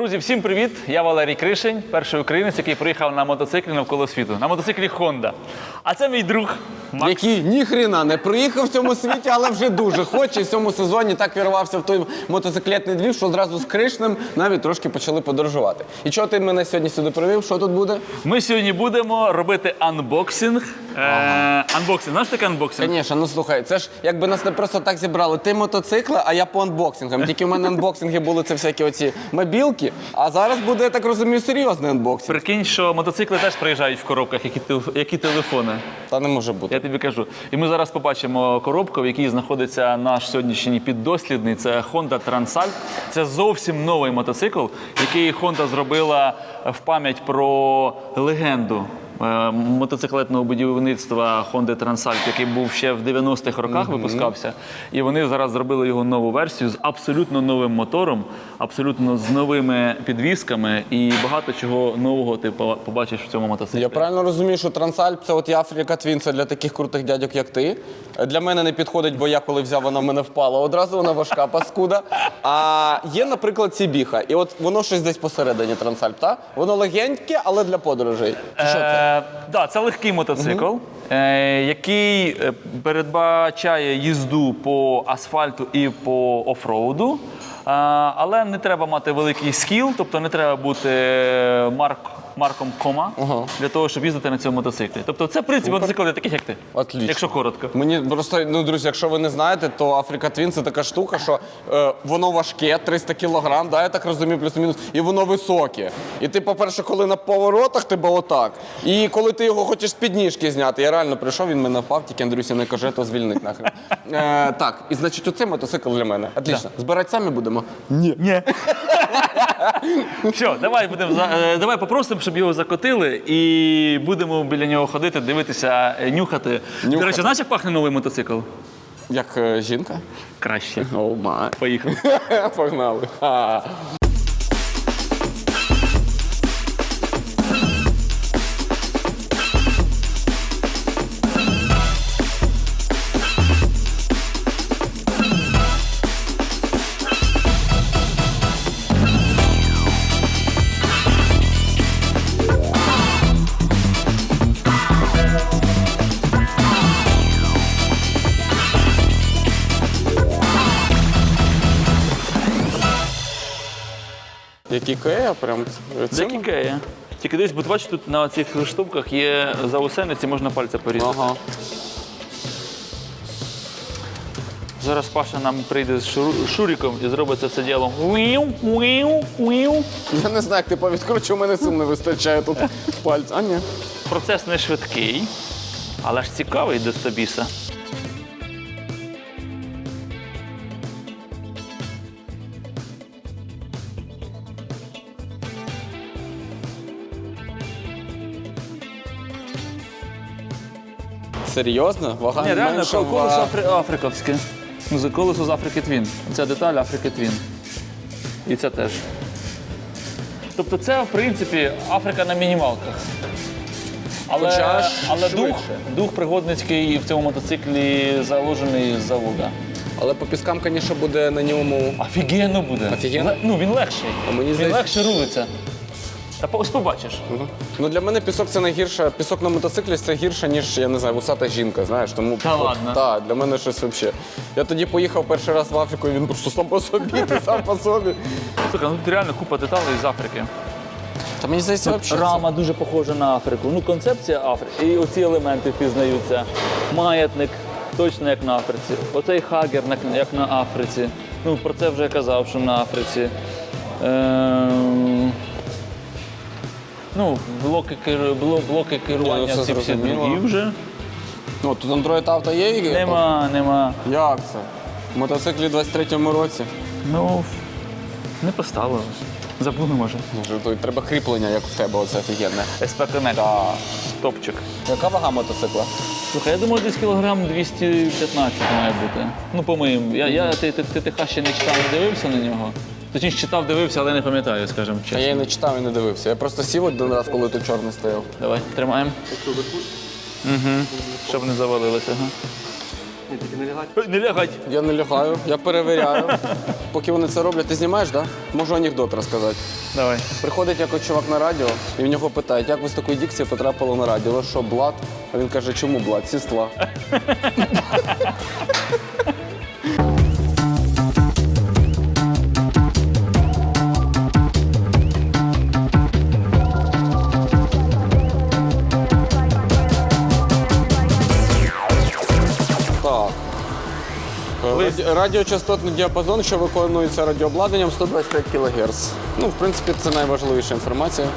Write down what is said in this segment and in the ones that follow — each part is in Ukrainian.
Друзі, всім привіт! Я Валерій Кришень, перший українець, який приїхав на мотоциклі навколо світу. На мотоциклі Honda. А це мій друг Макс. Який ніхрена не приїхав в цьому світі, але вже дуже хоче. І в цьому сезоні так вірвався в той мотоциклетний двіж, що одразу з Кришнем навіть трошки почали подорожувати. І чого ти мене сьогодні сюди привів? Що тут буде? Ми сьогодні будемо робити анбоксинг. Е, анбоксинг. Знаєш таке анбоксинг? Звісно, ну слухай, це ж якби нас не просто так зібрали. Ти мотоцикли, а я по анбоксингам. Тільки в мене анбоксинги були це всякі оці мобілки. А зараз буде, я так розумію, серйозний анбоксинг. Прикинь, що мотоцикли теж приїжджають в коробках, як і, телеф- як і телефони. Та не може бути. Я тобі кажу. І ми зараз побачимо коробку, в якій знаходиться наш сьогоднішній піддослідний. Це Honda Transalt. Це зовсім новий мотоцикл, який Honda зробила в пам'ять про легенду. Е, Мотоциклетного будівництва Honda Transalt, який був ще в 90-х роках, випускався. І вони зараз зробили його нову версію з абсолютно новим мотором, абсолютно з новими підвісками, і багато чого нового ти побачиш в цьому мотоциклі. Я правильно розумію, що Трансальп це от і Африка Твін, це для таких крутих дядьок, як ти. Для мене не підходить, бо я коли взяв, вона в мене впала. Одразу вона важка паскуда. А є, наприклад, Сібіха. І от воно щось десь посередині Трансальп, так? Воно легеньке, але для подорожей. Що це? Е, да, це легкий мотоцикл, е, який е, передбачає їзду по асфальту і по офроуду. Е, але не треба мати великий скіл, тобто не треба бути е, марк, марком кома для того, щоб їздити на цьому мотоциклі. Тобто це в принципі мотоцикл для таких, як ти. Отлично. Якщо коротко. Мені просто, ну друзі, якщо ви не знаєте, то Африка Твін це така штука, що е, воно важке, 300 кілограм, да, я так розумію, плюс-мінус, і воно високе. І ти, по-перше, коли на поворотах, тебе отак. І коли ти його хочеш з підніжки зняти, я реально прийшов, він мене впав, тільки Андрюсі не каже, то звільнить нахрен. Е, так, і значить, оцей мотоцикл для мене. Отлично. Збирати самі будемо? Ні. Ні. Що, давай будемо е, давай попросимо, щоб його закотили, і будемо біля нього ходити, дивитися, е, нюхати. До речі, знаєш, як пахне новий мотоцикл? Як е, жінка? Краще. Май. Поїхали. Погнали. Як ікея, прям. Це цим? кікея. Тільки десь, бо бачиш, тут на цих штовках є заусениці, можна пальця порізати. Ага. Зараз Паша нам прийде з шуру- шуріком і зробить це все ділом. Уіу, уіу, уіу. Я не знаю, як ти повідкручу, у мене сил не вистачає тут пальця. А ні. Процес не швидкий, але ж цікавий до собіса. Серйозно? Вага Ні, реально, менша колесо афри- африковське. За колесо з Африки Твін. Ця деталь Африки Твін. І це теж. Тобто це, в принципі, Африка на мінімалках. Але, Хоча ж але дух, швидше. дух пригодницький в цьому мотоциклі заложений з завода. Але по піскам, звісно, буде на ньому. Офігенно буде. Офігенно? Ну, він легший. А мені він здається- легше рулиться. Та по- ось побачиш. Ну для мене пісок це найгірше. Пісок на мотоциклі це гірше, ніж я не знаю, вусата жінка. Знаєш, тому Та ладно? Так, для мене щось взагалі. Я тоді поїхав перший раз в Африку, і він просто сам по собі, ти сам по собі. Слухай, ну тут реально купа деталей з Африки. Та мені здається, взагалі. Рама дуже похожа на Африку. Ну, концепція Африки. І оці елементи впізнаються. Маятник точно як на Африці. Оцей хагер на- як на Африці. Ну, про це вже я казав, що на Африці. Ем... Ну, блоки, кер- блоки керування Ні, ну, це ці всі зрозуміло. другі вже. Ну, тут Android Auto є? і- Нема, нема. Як це? В мотоциклі 23-му році. Ну, не поставили. Забули, може. Може, тут треба кріплення, як в тебе, оце офігенне. СП Connect. Да. Топчик. Яка вага мотоцикла? Слухай, я думаю, десь кілограм 215 має бути. Ну, по-моєму. Я, я ти, ти, ти, ти ще не читав, не дивився на нього. Точніше, читав, дивився, але не пам'ятаю, скажімо А чесно. я і не читав і не дивився. Я просто сів один раз, коли тут чорний стояв. Давай, тримаємо. Угу. Щоб не завалилося. Ага. Ні, тільки не лягать. Ой, Не лягать. Я не лягаю, я перевіряю. Поки вони це роблять, ти знімаєш, так? Да? Можу анекдот розказати. Давай. Приходить якось чувак на радіо, і в нього питають, як ви з такої дикції потрапили на радіо? Ви що, блат? А він каже, чому блат? Сістла. Радіочастотний діапазон, що виконується радіообладнанням 125 кГц. Ну, в принципі, це найважливіша інформація.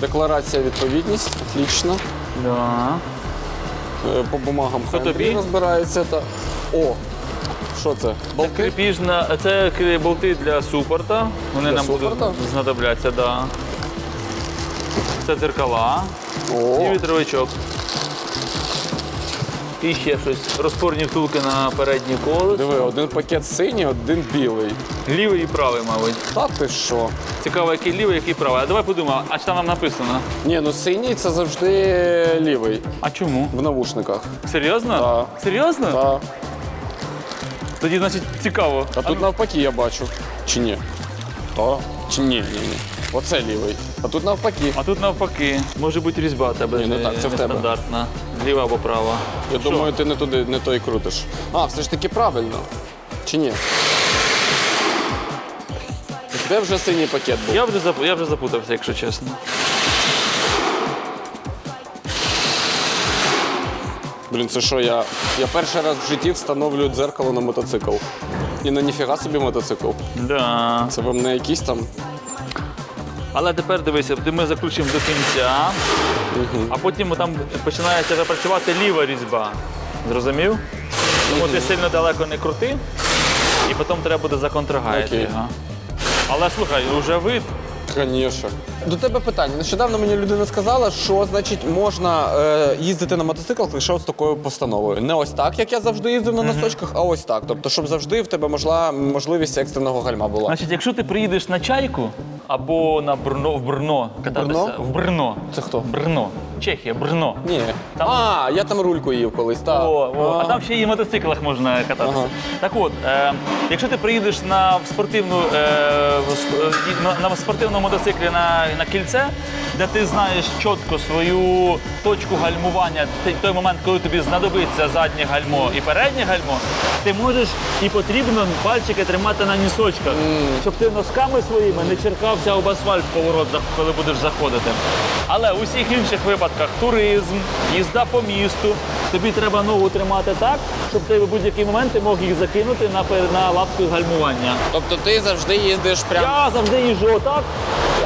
Декларація відповідність, отлично. Да. Е, По бумагам хай тобі? розбирається. Та... О, що це? Болти? Крепіжна, це болти для супорта. Вони Для нам супорта? будуть знадобляться, да. Це дзеркала і вітровичок. І ще щось. Розпорні втулки на переднє колесо. диви, один пакет синій, один білий. Лівий і правий, мабуть. Та ти що? Цікаво, який лівий, який правий. А давай подумаємо, а що там нам написано? Ні, ну синій це завжди лівий А чому? в навушниках. Серйозно? Да. Серйозно? Та. Тоді, значить, цікаво. А тут навпаки я бачу. Чи ні? Та. Чи ні, ні, ні. Оце лівий. А тут навпаки. А тут навпаки, може бути різьба тебе Ні, ну так, це в тебе. стандартна. Ліва або права. Я Що? думаю, ти не туди, не той крутиш. А, все ж таки правильно. Чи ні? Де вже синій пакет був? Я вже, зап- я вже запутався, якщо чесно. Блін, це що, я, я перший раз в житті встановлюю дзеркало на мотоцикл. І на ніфіга собі мотоцикл. Да. Це вам не якийсь там. Але тепер дивися, ми заключимо до кінця, а потім там починається вже працювати ліва різьба. Зрозумів? Тому ти сильно далеко не крути, і потім треба буде Окей. його. Але слухай, вже вид. Звісно. До тебе питання. Нещодавно мені людина сказала, що значить можна е, їздити на мотоциклах лише з такою постановою. Не ось так, як я завжди їздив на носочках, а ось так. Тобто, щоб завжди в тебе можла можливість екстреного гальма була. Значить, якщо ти приїдеш на чайку або на Брно, в Брно кататися. Брно? В Брно. Це хто? Брно. Чехія, Брно. Ні. Там- А, я там рульку їв колись. Так. О, о, а там ще і мотоциклах можна кататися. Ага. Так от, е, якщо ти приїдеш на спортивну е, в сп- е, на, на спортивному мотоциклі на, на кільце, де ти знаєш чітко свою точку гальмування, той момент, коли тобі знадобиться заднє гальмо і переднє гальмо, ти можеш і потрібно пальчики тримати на нісочках, щоб ти носками своїми не черкався об асфальт в поворот, коли будеш заходити. Але у всіх інших випадках туризм, їзда по місту, тобі треба ногу тримати так, щоб ти в будь-який момент ти мог їх закинути на, на лапку гальмування. Тобто ти завжди їздиш прямо. Я завжди їжджу отак,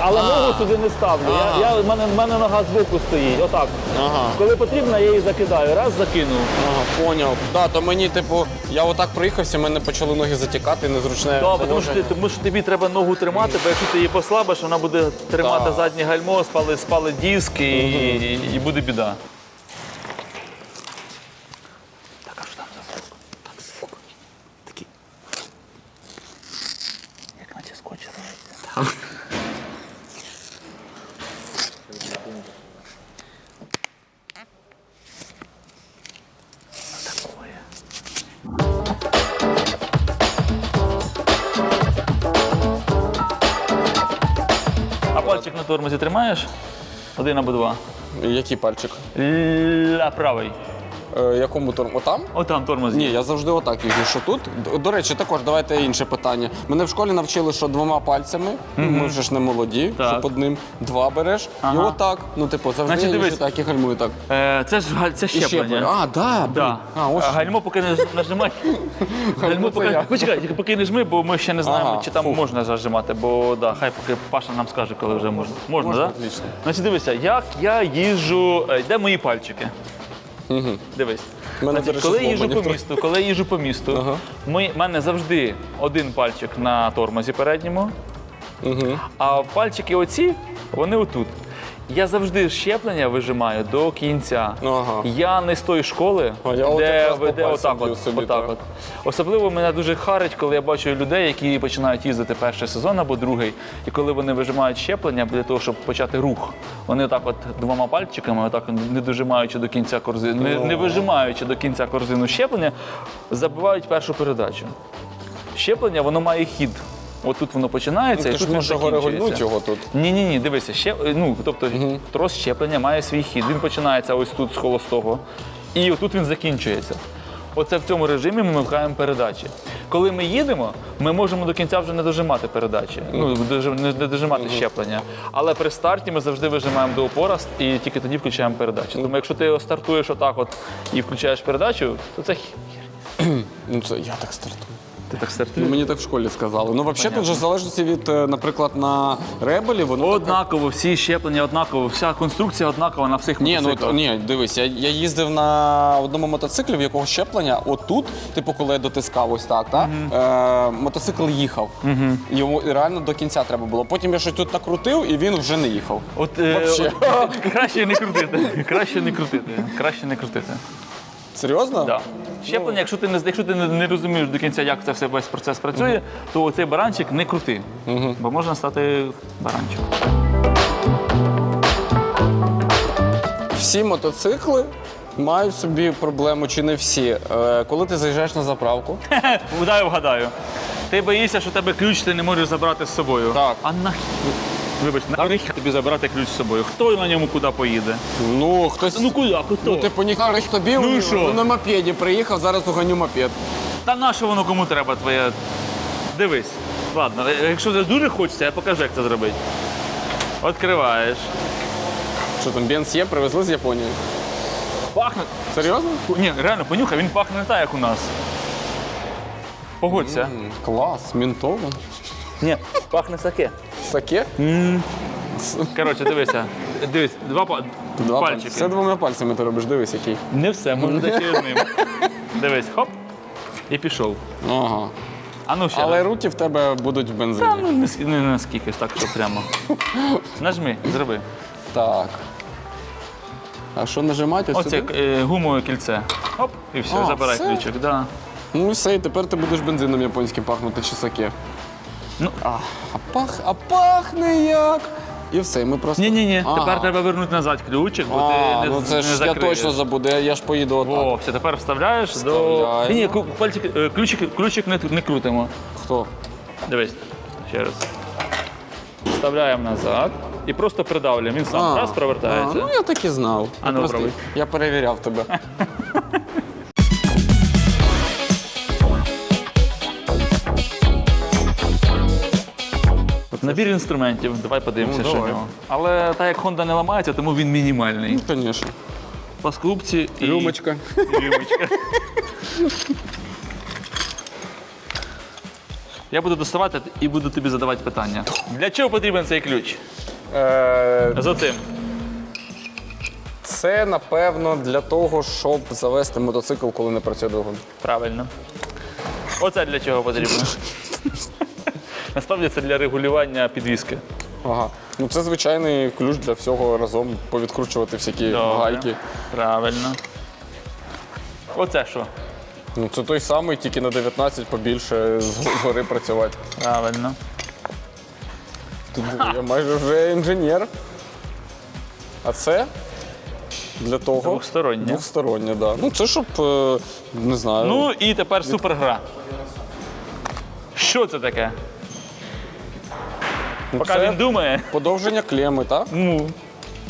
але ногу сюди не ставлю. Ага. Я, я, в, мене, в мене нога збоку стоїть, отак. Ага. Коли потрібно, я її закидаю. Раз закинув. Ага, поняв. Да, то мені, типу, я отак проїхався, мене почали ноги затікати, незручне. Да, тому що, ти- тому що тобі треба ногу тримати, бо якщо ти її послабиш, вона буде тримати Да. заднє гальмо, спали, спали диски і, і буде біда. Тормозі тримаєш? Один або два. Який пальчик? Ля правий. Е, якому торм? Отам? Отам тормоз. Ні, я завжди отак їжджу. Що тут? До, до речі, також давайте інше питання. Мене в школі навчили, що двома пальцями, ми вже ж не молоді, Так. щоб одним два береш. І Ага. отак. Ну, типу, завжди Значить, я їжджу дивись. так і гальмую так. Е, це ж галь- це І ще щеплення. А, да, блін. Да. А, ось. Гальмо поки не нажимай. Гальмо це поки... я. Почекай, тільки поки не жми, бо ми ще не знаємо, Ага, чи там можна зажимати, бо да, хай поки Паша нам скаже, коли вже можна. Можна, Можна, отлично. Значить, дивися, як я їжджу. е, Де мої пальчики? Дивись. Мене, Значить, коли я їжу по місту, коли я їжджу по місту, Ага. ми, в мене завжди один пальчик на тормозі передньому, а пальчики оці, вони отут. Я завжди щеплення вижимаю до кінця. Ага. Я не з тої школи, А я от де якраз по веде пальцям отак б'ю от, собі, отак так. от. Особливо мене дуже харить, коли я бачу людей, які починають їздити перший сезон або другий, і коли вони вижимають щеплення для того, щоб почати рух. Вони так от двома пальчиками, отак не дожимаючи до кінця корзину, не, не вижимаючи до кінця корзину щеплення, забивають першу передачу. Щеплення воно має хід. От тут воно починається, Ну, і тут можеш закінчується. його тут. Ні, ні, ні, дивися, ще ну тобто трос щеплення має свій хід. Він починається ось тут з холостого, і отут він закінчується. Оце в цьому режимі ми вмикаємо передачі. Коли ми їдемо, ми можемо до кінця вже не дожимати передачі, ну дожи- не не дожимати щеплення. Але при старті ми завжди вижимаємо до опора і тільки тоді включаємо передачу. Тому якщо ти стартуєш отак, от і включаєш передачу, то це хі- Ну це я так стартую. Ти так Ну, стартуєш. мені так в школі сказали. Ну, взагалі, тут же в залежності від, е, наприклад, на ребелі, воно. таке- Однаково, всі щеплення однаково, вся конструкція однакова на всіх Ні, ну мотоциклах. ні, дивись, я, я їздив на одному мотоциклі, в якого щеплення, отут, типу, коли я дотискав ось так, так е, мотоцикл їхав. Йому реально до кінця треба було. Потім я щось тут накрутив і він вже не їхав. От, е, Вообще. от краще не крутити. Краще не крутити. Краще не крутити. Серйозно? Да. Щеплення, якщо ти не якщо ти не, не розумієш до кінця, як це все весь процес працює, то цей баранчик не крути, бо можна стати баранчиком. Всі мотоцикли мають собі проблему, чи не всі. Е, коли ти заїжджаєш на заправку, Удай вгадаю. Ти боїшся, що тебе ключ ти не можеш забрати з собою. Так. А нахід? Вибач, нахід тобі забрати ключ з собою. Хто на ньому куди поїде? ну хтось. Ну куди? Хто? Ну, ти поїхав тобі Ну і що? ну, на мопеді приїхав, зараз угоню мопед. Та на що воно кому треба твоє? Дивись. Ладно, е, якщо ти дуже хочеться, я покажу, як це зробити. Відкриваєш. Що там, бенз є, привезли з Японії. Пахне. Серйозно? Ні, реально, понюхай, він пахне не так, як у нас. Погодься. М, Клас, мінтово. Ні, пахне саке. Саке? Коротше, дивися. Дивись, два, па- Два пальчики. пальці. Все двома пальцями ти робиш, дивись який. Не все, може дати ще одним. Дивись, хоп. І пішов. Ага. А ну ще. Але раз. руки в тебе будуть в бензині. Та, ну, не, ск- не наскільки так, що прямо. Нажми, зроби. Так. А що нажимати? Ось Оце сюди? е, гумове кільце. Оп, і все, А, забирай все? ключик. Да. Ну і все, і тепер ти будеш бензином японським пахнути чи саке. Ну. а, а, пах, а пахне як. І все, і ми просто. Ні, ні, ні. Ага. Тепер треба вернути назад ключик, бо А, ти не, ну це не ж я закриєш. точно забуду, я, я ж поїду отак. О, все, тепер вставляєш до. Ні, ні, ку- пальчик, е, ключик, ключик не, не крутимо. Хто? Дивись, ще раз. Вставляємо назад і просто придавлюємо. Він сам раз провертається. А, ну я так і знав. А ну, просто- пробуй. Я перевіряв тебе. Набір інструментів, давай подивимося, Ну, що в давай. нього. Але так як Honda не ламається, тому він мінімальний. Ну, звісно. Пласкупці і Рюмочка. рюмочка. Я буду доставати і буду тобі задавати питання. Для чого потрібен цей ключ? Е, За цим. Це напевно для того, щоб завести мотоцикл, коли не працює двигун. Правильно. Оце для чого потрібно. Насправді це для регулювання підвіски. Ага. Ну це звичайний ключ для всього разом повідкручувати всякі Добре. гайки. Правильно. Оце що? Ну це той самий, тільки на 19 побільше згори працювати. Правильно. Тут я майже вже інженер. А це для того. Двохстороннє. Двохстороннє, да. Ну це щоб, е, не знаю. Ну і тепер супергра. Що це таке? Ну, Поки це він думає, подовження клеми, так? ну,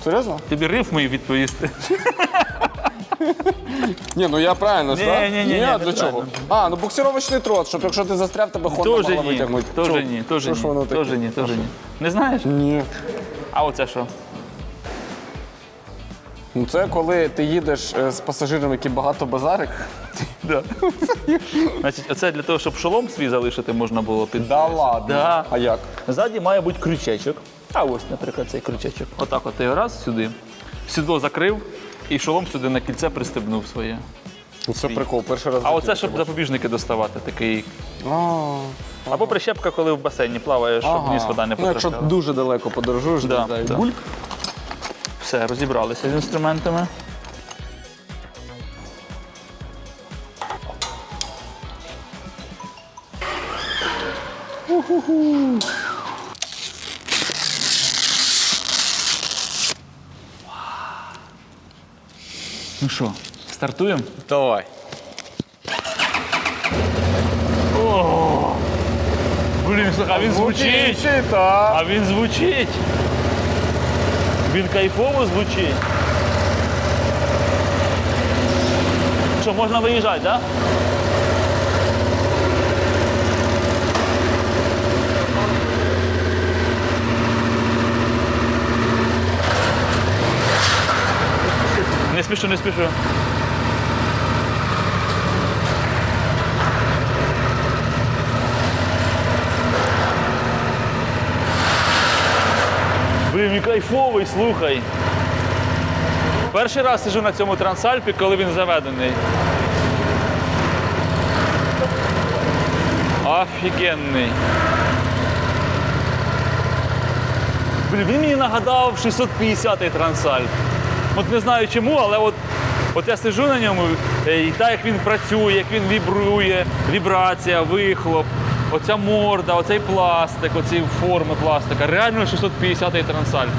Серйозно? тобі рифмою відповісти. Ні, ну я правильно ж, Ні, так? ні, ні, ні, а для чого? А, ну буксировочний трос, щоб якщо ти застряв, тебе Honda Тоже могла ні, витягнути. тоже ні, Що ж воно ні, таке? тоже ні, тоже ні. Не знаєш? Ні. А оце що? Ну це коли ти їдеш е, з пасажиром, який багато базарить. Да. Значить, оце для того, щоб шолом свій залишити можна було під. Да ладно. Да. А як? Ззаді має бути крючечок. А ось, наприклад, цей крючечок. Отак от ти його раз сюди. Сідло закрив і шолом сюди на кільце пристебнув своє. Ну це прикол, перший раз. А в оце, щоб запобіжники доставати, такий. А, Або прищепка, коли в басейні плаваєш, щоб ага. вниз вода не Ну, якщо потрапляла. дуже далеко подорожуєш, Да, не да. бульк. Все, розібралися з інструментами. Уху-ху. Ну що, стартуємо? Давай. Блін, слухай, а він звучить. А він звучить. Він кайфово звучить. Що, можна виїжджати, так? Да? Не спішу, не спішу. Він кайфовий, слухай. Перший раз сижу на цьому трансальпі, коли він заведений. Офігенний. Блін, він мені нагадав 650-й трансальп. От не знаю чому, але от, от я сижу на ньому, е, і так як він працює, як він вібрує, вібрація, вихлоп, оця морда, оцей пластик, оці форми пластика. Реально 650-й трансальп.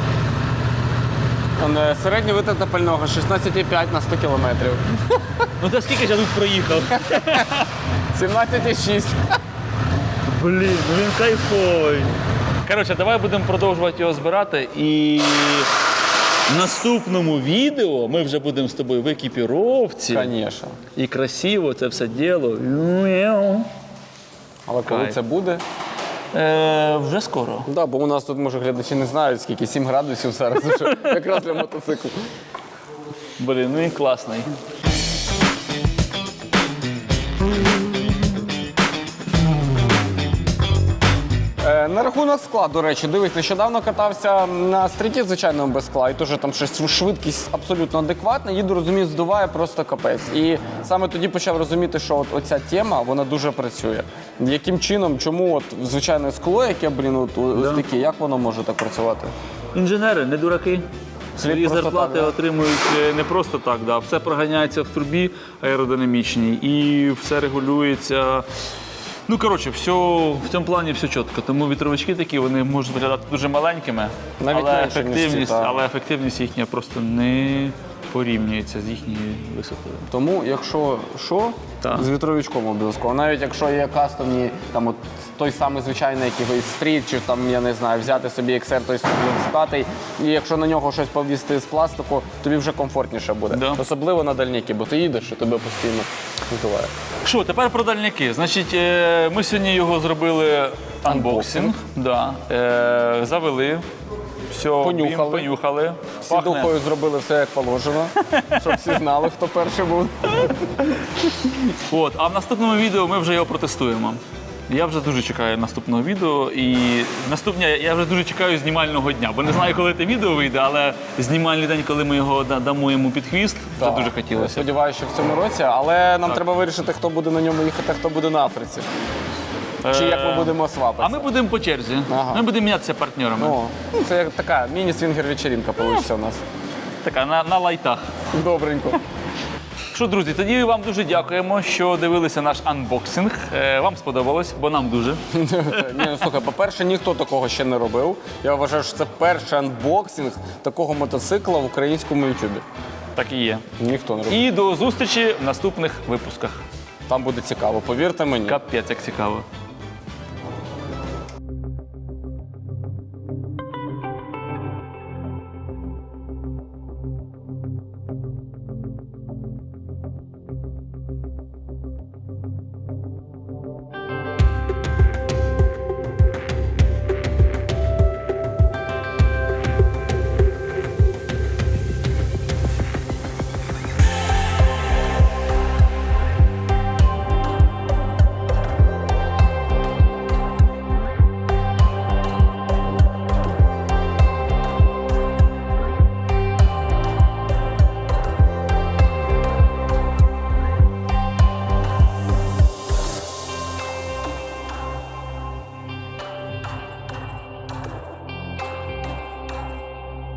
е, Середня витрата пального 16,5 на 100 кілометрів. Ну ти скільки ж я тут проїхав? 17,6. Блін, ну він кайфовий. Коротше, давай будемо продовжувати його збирати і в наступному відео ми вже будемо з тобою в екіпіровці. Звісно. І красиво це все діло. Але коли Кайф. це буде? Е, вже скоро. Да, бо у нас тут, може, глядачі не знають, скільки 7 градусів зараз вже якраз для мотоциклу. Блін, ну і класний. На рахунок скла, до речі, дивись, нещодавно катався на стріті, звичайно, без скла, і теж там щось швидкість абсолютно адекватна. Їду, розумію, здуває просто капець. І саме тоді почав розуміти, що от оця тема вона дуже працює. Яким чином, чому от звичайне скло, яке, блін, от, ось таке, як воно може так працювати? Інженери, не дураки. Свої зарплати так, да? отримують е, не просто так, да. все проганяється в трубі аеродинамічній і все регулюється. Ну, коротше, все, в цьому плані все чітко. Тому вітровички такі вони можуть виглядати дуже маленькими, Навіть але, ефективність, так. але ефективність їхня просто не порівнюється з їхньою висотою. Тому, якщо що, Так. з вітровичком обов'язково. Навіть якщо є кастомні, там от той самий звичайний якийсь стріт, чи там, я не знаю, взяти собі XR, той 125, і якщо на нього щось повісти з пластику, тобі вже комфортніше буде. Да. Особливо на дальніки, бо ти їдеш і тебе постійно готуває. Що, тепер про дальняки. Значить, е, ми сьогодні його зробили анбоксинг, да, е, завели. Все, Понюхали. понюхали. Всі Пахне. духою зробили все як положено, щоб всі знали, хто перший був. От, а в наступному відео ми вже його протестуємо. Я вже дуже чекаю наступного відео. І наступне я вже дуже чекаю знімального дня, бо не знаю, коли те відео вийде, але знімальний день, коли ми його да- дамо йому під хвіст, це Так. дуже хотілося. Сподіваюся, що в цьому році, але нам треба вирішити, хто буде на ньому їхати, а хто буде на Африці. Чи як ми Е, будемо свапатися. А ми будемо по черзі. Ага. Ми будемо мінятися партнерами. О, ну, це як така міні-свінгер вечеринка вийде у нас. Така на, на лайтах. Добренько. Що, друзі, тоді вам дуже дякуємо, що дивилися наш анбоксинг. Е, Вам сподобалось, бо нам дуже. Ні, ну слухай, по-перше, ніхто такого ще не робив. Я вважаю, що це перший анбоксинг такого мотоцикла в українському ютубі. Так і є. Ніхто не робив. І до зустрічі в наступних випусках. Там буде цікаво, повірте мені. Капець, як цікаво.